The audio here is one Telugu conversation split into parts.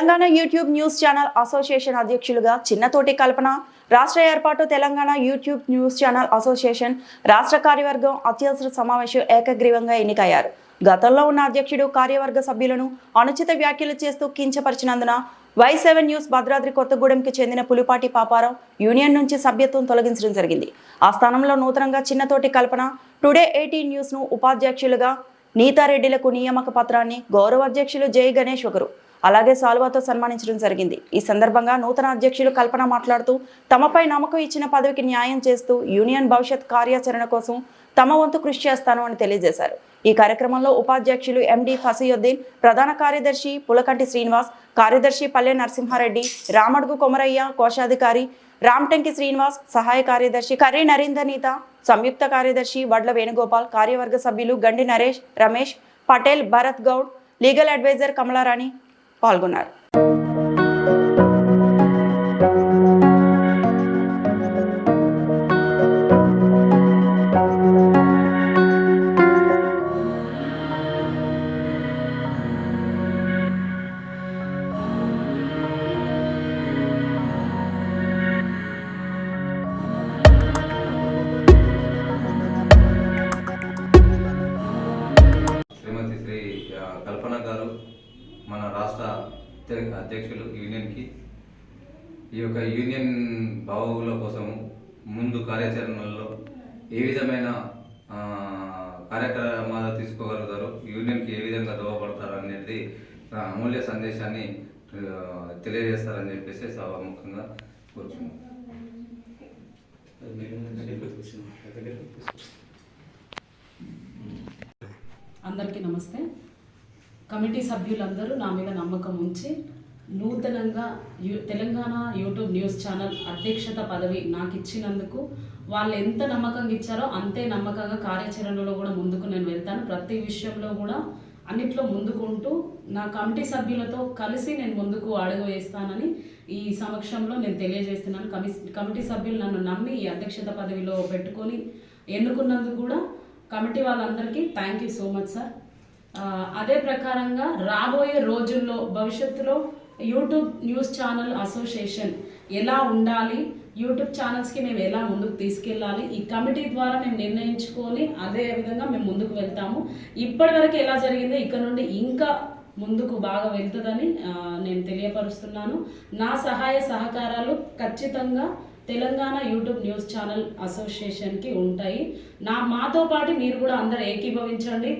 Telangana YouTube news channel association అధ్యక్షులుగా చిన్నతోటి కల్పన రాష్ట్ర ఏర్పాటు Telangana YouTube news channel association రాష్ట్ర కార్యవర్గం అత్యవసర సమావేశం ఏకగ్రీవంగా ఎన్నికయ్యారు. గతంలో ఉన్న అధ్యక్షుడు కార్యవర్గ సభ్యులను అనుచిత వ్యాఖ్యలు చేస్తూ కించపరిచినందున వై సెవెన్ న్యూస్ భద్రాద్రి కొత్తగూడెంకి చెందిన పులిపాటి పాపారావు యూనియన్ నుంచి సభ్యత్వం తొలగించడం జరిగింది. ఆ స్థానంలో నూతనంగా చిన్నతోటి కల్పన టుడే ఎయిటీన్ న్యూస్ను ఉపాధ్యక్షులుగా నీతారెడ్డిలకు నియామక పత్రాన్ని గౌరవ అధ్యక్షులు జై గణేష్ ఒకరు అలాగే సాల్వాతో సన్మానించడం జరిగింది. ఈ సందర్భంగా నూతన అధ్యక్షులు కల్పన మాట్లాడుతూ తమపై నమ్మకం ఇచ్చిన పదవికి న్యాయం చేస్తూ యూనియన్ భవిష్యత్ కార్యాచరణ కోసం తమ వంతు కృషి చేస్తాను అని తెలియజేశారు. ఈ కార్యక్రమంలో ఉపాధ్యక్షులు ఎండి ఫసీయుద్దీన్ ప్రధాన కార్యదర్శి పులకంటి శ్రీనివాస్ కార్యదర్శి పల్లె నరసింహారెడ్డి రామడుగు కొమరయ్య కోశాధికారి రామటంకి శ్రీనివాస్ సహాయ కార్యదర్శి కర్రీ నరేందర్నీత సంయుక్త కార్యదర్శి వడ్ల వేణుగోపాల్ కార్యవర్గ సభ్యులు గండి నరేష్ రమేష్ పటేల్ భరత్ గౌడ్ లీగల్ అడ్వైజర్ కమలారాణి పాల్గొన్నారు శ్రీమతి శ్రీ ఆ, కల్పన గారు మన రాష్ట్ర అధ్యక్షులు యూనియన్కి. ఈ యొక్క యూనియన్ బావుల కోసం ముందు కార్యాచరణలో ఏ విధమైన కార్యక్రమాలు తీసుకోగలుగుతారు యూనియన్కి ఏ విధంగా దోహపడతారు అనేది అమూల్య సందేశాన్ని తెలియజేస్తారని చెప్పేసి సభాముఖంగా కూర్చున్నాం. అందరికీ నమస్తే. కమిటీ సభ్యులందరూ నా మీద నమ్మకం ఉంచి నూతనంగా U Telangana YouTube news channel అధ్యక్షత పదవి నాకు ఇచ్చినందుకు వాళ్ళు ఎంత నమ్మకంగా ఇచ్చారో అంతే నమ్మకంగా కార్యాచరణలో కూడా ముందుకు నేను వెళ్తాను. ప్రతి విషయంలో కూడా అన్నిట్లో ముందుకుంటూ నా కమిటీ సభ్యులతో కలిసి నేను ముందుకు అడుగు వేస్తానని ఈ సమక్షంలో నేను తెలియజేస్తున్నాను. కమి కమిటీ సభ్యులు నన్ను నమ్మి ఈ అధ్యక్షత పదవిలో పెట్టుకొని ఎన్నుకున్నందుకు కూడా కమిటీ వాళ్ళందరికీ thank you so much sir. అదే ప్రకారంగా రాబోయే రోజుల్లో భవిష్యత్తులో యూట్యూబ్ న్యూస్ ఛానల్ అసోసియేషన్ ఎలా ఉండాలి యూట్యూబ్ ఛానల్స్కి మేము ఎలా ముందుకు తీసుకెళ్ళాలి ఈ కమిటీ ద్వారా మేము నిర్ణయించుకొని అదే విధంగా మేము ముందుకు వెళ్తాము. ఇప్పటివరకు ఎలా జరిగిందో ఇక్కడ నుండి ఇంకా ముందుకు బాగా వెళ్తుందని నేను తెలియపరుస్తున్నాను. నా సహాయ సహకారాలు ఖచ్చితంగా తెలంగాణ యూట్యూబ్ న్యూస్ ఛానల్ అసోసియేషన్కి ఉంటాయి. నా మాతో పాటు మీరు కూడా అందరు ఏకీభవించండి.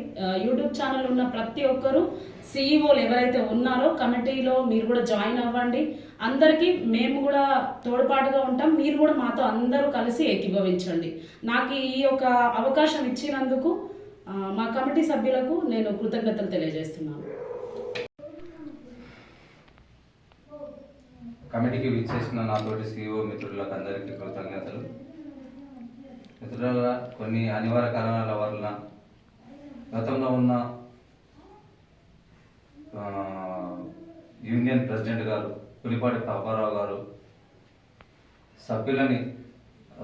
యూట్యూబ్ ఛానల్ ఉన్న ప్రతి ఒక్కరూ సీఈఓలు ఎవరైతే ఉన్నారో కమిటీలో మీరు కూడా జాయిన్ అవ్వండి. అందరికీ మేము కూడా తోడ్పాటుగా ఉంటాం. మీరు కూడా మాతో అందరూ కలిసి ఏకీభవించండి. నాకు ఈ యొక్క అవకాశం ఇచ్చినందుకు మా కమిటీ సభ్యులకు నేను కృతజ్ఞతలు తెలియజేస్తున్నాను. కమిటీకి విచ్చేసిన నాతోటి సీఈఓ మిత్రులకు అందరికీ కృతజ్ఞతలు. మిత్రుల కొన్ని అనివార్య కారణాల వలన గతంలో ఉన్న యూనియన్ ప్రెసిడెంట్ గారు పులిపాటి పాపారావు గారు సభ్యులని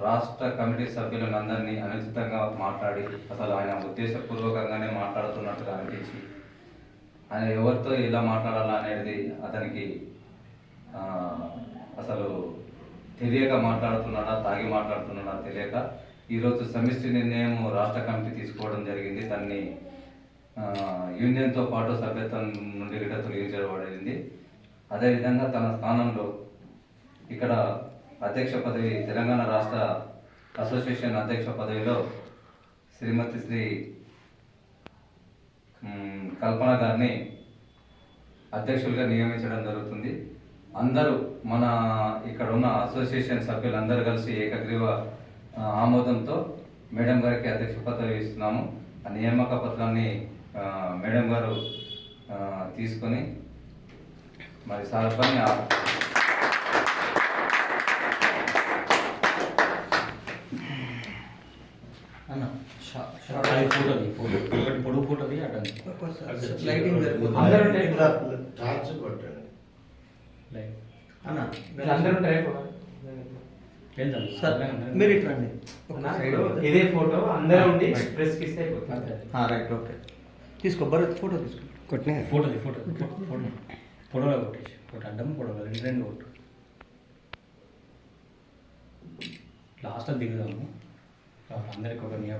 రాష్ట్ర కమిటీ సభ్యులను అందరినీ అనుచితంగా మాట్లాడి అసలు ఆయన ఉద్దేశపూర్వకంగానే మాట్లాడుతున్నట్టుగా అనిపించి ఆయన ఎవరితో ఎలా మాట్లాడాలా అనేది అతనికి అసలు తెలియక మాట్లాడుతున్నాడా తాగి మాట్లాడుతున్నాడా తెలియక ఈరోజు సమిష్టి నిర్ణయం రాష్ట్ర కమిటీ తీసుకోవడం జరిగింది. దాన్ని యూనియన్తో పాటు సభ్యత్వం నుండి గిట్ట తొలగించబడింది అదేవిధంగా తన స్థానంలో ఇక్కడ అధ్యక్ష పదవి తెలంగాణ రాష్ట్ర అసోసియేషన్ అధ్యక్ష పదవిలో శ్రీమతి శ్రీ కల్పన గారిని అధ్యక్షులుగా నియమించడం జరుగుతుంది. అందరూ మన ఇక్కడ ఉన్న అసోసియేషన్ సభ్యులందరూ కలిసి ఏకగ్రీవ ఆమోదంతో మేడం గారికి అధ్యక్ష పదవి ఇస్తున్నాము. ఆ నియామక పత్రాన్ని మేడం గారు తీసుకొని మరి సార్పని పొడుగు ఫోటో. అందరూ లైట్. అన్న అందరూ ఫోటో. అందరూ మీరు ఇటు రండి ఒక అన్నా, సైడ్ ఇప్పుడు ఇదే ఫోటో అందరూ ఉండి ప్రెస్ ఇస్తే. రైట్ ఓకే తీసుకో భరత్ ఫోటో తీసుకో. కొట్టినా ఫోటో ఫోటో ఫోటో పొడవులో కొట్టేసి ఒకటి అడ్డం పొడవులో రెండు రెండు కొట్టు. లాస్ట్లో దిగుదాము. అందరికి ఒక నియా